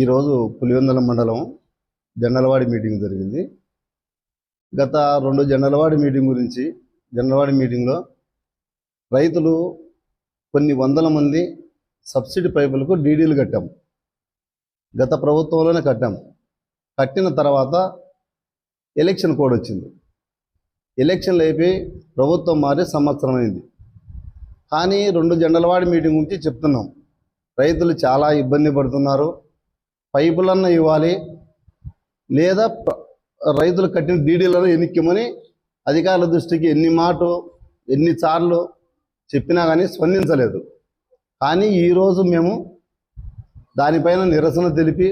ఈరోజు పులివెందుల మండలం జండలవాడి మీటింగ్ జరిగింది. గత రెండు జండలవాడి మీటింగ్ గురించి జండలవాడి మీటింగ్లో రైతులు కొన్ని వందల మంది సబ్సిడీ పైపులకు డీడీలు కట్టాం. గత ప్రభుత్వంలోనే కట్టాం. కట్టిన తర్వాత ఎలక్షన్ కోడ్ వచ్చింది. ఎలక్షన్లు అయిపోయి ప్రభుత్వం మారి సంవత్సరం అయింది. కానీ రెండు జండలవాడి మీటింగ్ గురించి చెప్తున్నాం. రైతులు చాలా ఇబ్బంది పడుతున్నారు. పైపులన్నా ఇవ్వాలి లేదా రైతులు కట్టిన డీడీలను ఎన్నిక్కమని అధికారుల దృష్టికి ఎన్ని మాట ఎన్నిసార్లు చెప్పినా కానీ స్పందించలేదు. కానీ ఈరోజు మేము దానిపైన నిరసన తెలిపి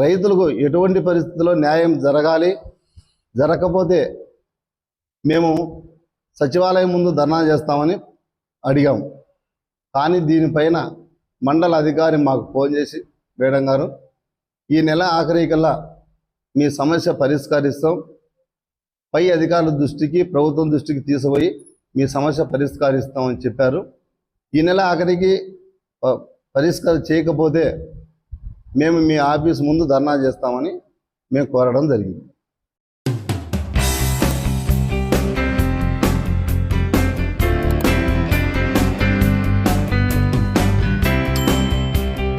రైతులకు ఎటువంటి పరిస్థితుల్లో న్యాయం జరగాలి జరగకపోతే మేము సచివాలయం ముందు ధర్నా చేస్తామని అడిగాం. కానీ దీనిపైన మండల అధికారి మాకు ఫోన్ చేసి మేడం గారు ఈ నెల ఆఖరికల్లా మీ సమస్య పరిష్కరిస్తాం. పై అధికారుల దృష్టికి ప్రభుత్వం దృష్టికి తీసుకుపోయి మీ సమస్య పరిష్కరిస్తామని చెప్పారు. ఈ నెల ఆఖరికి పరిష్కారం చేయకపోతే మేము మీ ఆఫీస్ ముందు ధర్నా చేస్తామని మేము కోరడం జరిగింది.